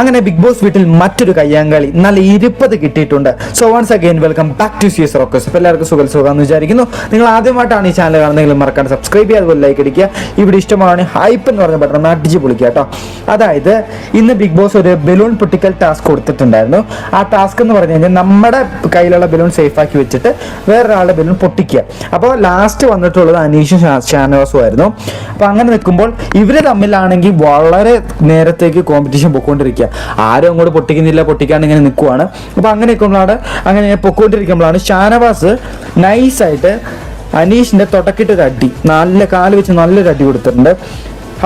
അങ്ങനെ big boss വീട്ടിൽ മറ്റൊരു കയ്യാങ്കളി. നല്ല ഇരുപത് കിട്ടിയിട്ടുണ്ട്. So once again welcome back to C S rocks അപ്പോൾ എല്ലാവർക്കും സുഖം സുഖമെന്ന് വിചാരിക്കുന്നു. നിങ്ങൾ ആദ്യമായിട്ടാണ് ഈ ചാനൽ കാണുന്നതെങ്കിൽ മറക്കാണ്ട് സബ്സ്ക്രൈബ് ചെയ്യാതെ അതുപോലെ ലൈക്ക് അടിക്കുക. ഇവിടെ ഇഷ്ടമാണ് ഹൈപ്പ് എന്ന് പറഞ്ഞ ബട്ടൺ അടിച്ച് പൊളിക്കുക കേട്ടോ. അതായത് ഇന്ന് ബിഗ് ബോസ് ഒരു ബലൂൺ പൊട്ടിക്കൽ ടാസ്ക് കൊടുത്തിട്ടുണ്ടായിരുന്നു. ആ ടാസ്ക് എന്ന് പറഞ്ഞു കഴിഞ്ഞാൽ നമ്മുടെ കയ്യിലുള്ള ബലൂൺ സേഫ് ആക്കി വെച്ചിട്ട് വേറൊരാളുടെ ബലൂൺ പൊട്ടിക്കുക. അപ്പോൾ ലാസ്റ്റ് വന്നിട്ടുള്ളത് അനീഷും ഷാനവാസും ആയിരുന്നു. അപ്പോൾ അങ്ങനെ നിൽക്കുമ്പോൾ ഇവർ തമ്മിലാണെങ്കിൽ വളരെ നേരത്തേക്ക് കോമ്പറ്റീഷൻ പൊക്കോണ്ടിരിക്കുക ആരും അങ്ങോട്ട് പൊട്ടിക്കുന്നില്ല പൊട്ടിക്കാണ്ട് ഇങ്ങനെ നിൽക്കുവാണ് അപ്പോൾ അങ്ങനെ നിൽക്കുമ്പോഴാണ് അങ്ങനെ പൊക്കോണ്ടിരിക്കുമ്പോഴാണ് ഷാനവാസ് നൈസായിട്ട് അനീഷിന്റെ തുടക്കിട്ട് അടി നല്ല കാൽ വെച്ച് നല്ലൊരു അടി കൊടുത്തിട്ടുണ്ട്.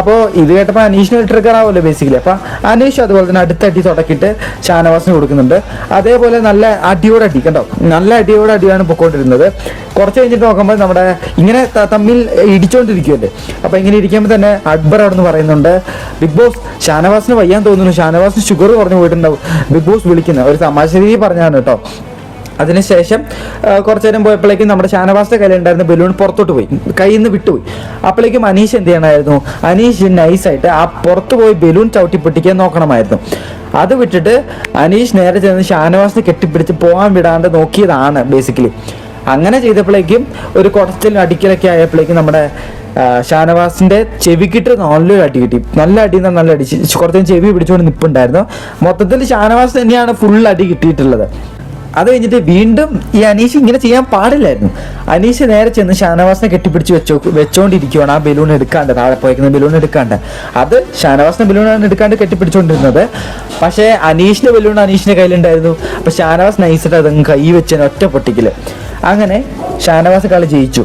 അപ്പോൾ ഇത് കേട്ടപ്പോൾ അനീഷിന് ട്രിഗർ ആവുമല്ലോ ബേസിക്കലി അപ്പോൾ അനീഷ് അതുപോലെ തന്നെ അടുത്തടി തുടക്കിയിട്ട് ഷാനവാസിന് കൊടുക്കുന്നുണ്ട്. അതേപോലെ നല്ല അടിയോട് അടി കണ്ടോ? നല്ല അടിയോട് അടിയാണ് പൊക്കോണ്ടിരുന്നത്. കുറച്ച് കഴിഞ്ഞിട്ട് നോക്കുമ്പോൾ നമ്മുടെ ഇങ്ങനെ തമ്മിൽ ഇടിച്ചുകൊണ്ടിരിക്കുമല്ലേ അപ്പോൾ ഇങ്ങനെ ഇരിക്കുമ്പോൾ തന്നെ അക്ബർ അവിടെ നിന്ന് പറയുന്നുണ്ട് ബിഗ് ബോസ് ഷാനവാസിന് വയ്യാൻ തോന്നുന്നു. ഷാനവാസിന് ഷുഗർ കുറഞ്ഞു പോയിട്ടുണ്ടാവും. ബിഗ് ബോസ് വിളിക്കുന്ന ഒരു തമാശ രീതി പറഞ്ഞാണ് കേട്ടോ. അതിനുശേഷം കുറച്ചു നേരം പോയപ്പോഴേക്കും നമ്മുടെ ഷാനവാസിന്റെ കയ്യിലുണ്ടായിരുന്ന ബലൂൺ പുറത്തോട്ട് പോയി കയ്യിൽ നിന്ന് വിട്ടുപോയി. അപ്പോഴേക്കും അനീഷ് എന്ത് ചെയ്യണമായിരുന്നു? അനീഷ് നൈസായിട്ട് ആ പുറത്ത് പോയി ബലൂൺ ചവിട്ടി പൊട്ടിക്കാൻ നോക്കണമായിരുന്നു. അത് വിട്ടിട്ട് അനീഷ് നേരെ ചെന്ന് ഷാനവാസിനെ കെട്ടിപ്പിടിച്ച് പോകാൻ വിടാണ്ട് നോക്കിയതാണ് ബേസിക്കലി അങ്ങനെ ചെയ്തപ്പോഴേക്കും ഒരു കുറച്ചിൽ അടിക്കലൊക്കെ ആയപ്പോഴേക്കും നമ്മുടെ ഷാനവാസിന്റെ ചെവിക്കിട്ട് നല്ലൊരു അടി കിട്ടി. നല്ല അടി എന്നാൽ നല്ല അടി. കുറച്ചു ചെവി പിടിച്ചുകൊണ്ട് നിപ്പുണ്ടായിരുന്നു. മൊത്തത്തിൽ ഷാനവാസ് തന്നെയാണ് ഫുൾ അടി കിട്ടിയിട്ടുള്ളത്. അത് കഴിഞ്ഞിട്ട് വീണ്ടും ഈ അനീഷ് ഇങ്ങനെ ചെയ്യാൻ പാടില്ലായിരുന്നു. അനീഷ് നേരെ ചെന്ന് ഷാനവാസിനെ കെട്ടിപ്പിടിച്ച് വെച്ചോ വെച്ചോണ്ടിരിക്കുവാണ് ആ ബലൂൺ എടുക്കാണ്ട് താഴെ പോയിക്കുന്ന ബലൂൺ എടുക്കാണ്ട്. അത് ഷാനവാസിനെ ബലൂണാണ് എടുക്കാണ്ട് കെട്ടിപ്പിടിച്ചുകൊണ്ടിരുന്നത് പക്ഷേ അനീഷിന്റെ ബലൂൺ അനീഷിന്റെ കയ്യിലുണ്ടായിരുന്നു. അപ്പൊ ഷാനവാസ് നൈസിട്ട് അതങ്ങ് കൈ വെച്ചാൽ ഒറ്റ പൊട്ടിക്കൽ. അങ്ങനെ ഷാനവാസ് കളി ജയിച്ചു.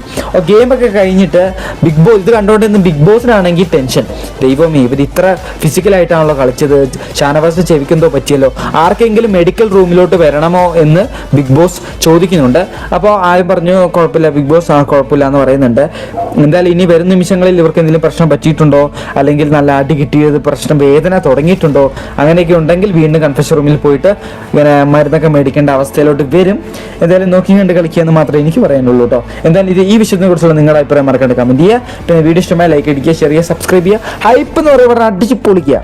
ഗെയിമൊക്കെ കഴിഞ്ഞിട്ട് ബിഗ് ബോസ് ഇത് കണ്ടുകൊണ്ടിരുന്ന ബിഗ് ബോസിനാണെങ്കിൽ ടെൻഷൻ. ദൈവമേ ഇവർ ഇത്ര ഫിസിക്കലായിട്ടാണല്ലോ കളിച്ചത്. ഷാനവാസ് ചെവിക്കെന്തോ പറ്റിയല്ലോ. ആർക്കെങ്കിലും മെഡിക്കൽ റൂമിലോട്ട് വരണമോ എന്ന് ബിഗ് ബോസ് ചോദിക്കുന്നുണ്ട്. അപ്പോൾ ആരും പറഞ്ഞു കുഴപ്പമില്ല ബിഗ് ബോസ് ആ കുഴപ്പമില്ല എന്ന് പറയുന്നുണ്ട്. എന്തായാലും ഇനി വരുന്ന നിമിഷങ്ങളിൽ ഇവർക്ക് എന്തെങ്കിലും പ്രശ്നം പറ്റിയിട്ടുണ്ടോ? അല്ലെങ്കിൽ നല്ല അടി കിട്ടിയത് പ്രശ്നം വേദന തുടങ്ങിയിട്ടുണ്ടോ? അങ്ങനെയൊക്കെ ഉണ്ടെങ്കിൽ വീണ്ടും കൺഫ്യൂഷൻ റൂമിൽ പോയിട്ട് ഇങ്ങനെ മരുന്നൊക്കെ മേടിക്കേണ്ട അവസ്ഥയിലോട്ട് വരും. എന്തായാലും നോക്കി കണ്ട് കളിക്കുക എന്ന് മാത്രമേ എനിക്ക് പറയാനുള്ളൂ കേട്ടോ എന്തായാലും ഇത് ഈ വിഷയത്തിനെ കുറിച്ചുള്ള നിങ്ങളുടെ അഭിപ്രായം മറക്കാണ്ട് കമന്റ് ചെയ്യുക. പിന്നെ വീഡിയോ ഇഷ്ടമായ ലൈക്ക് അടിക്കുക ചെയ്യുക സബ്സ്ക്രൈബ് ചെയ്യുക. ഹൈപ്പ് എന്ന് പറയുമ്പോൾ അടിച്ച് പൊളിക്കുക.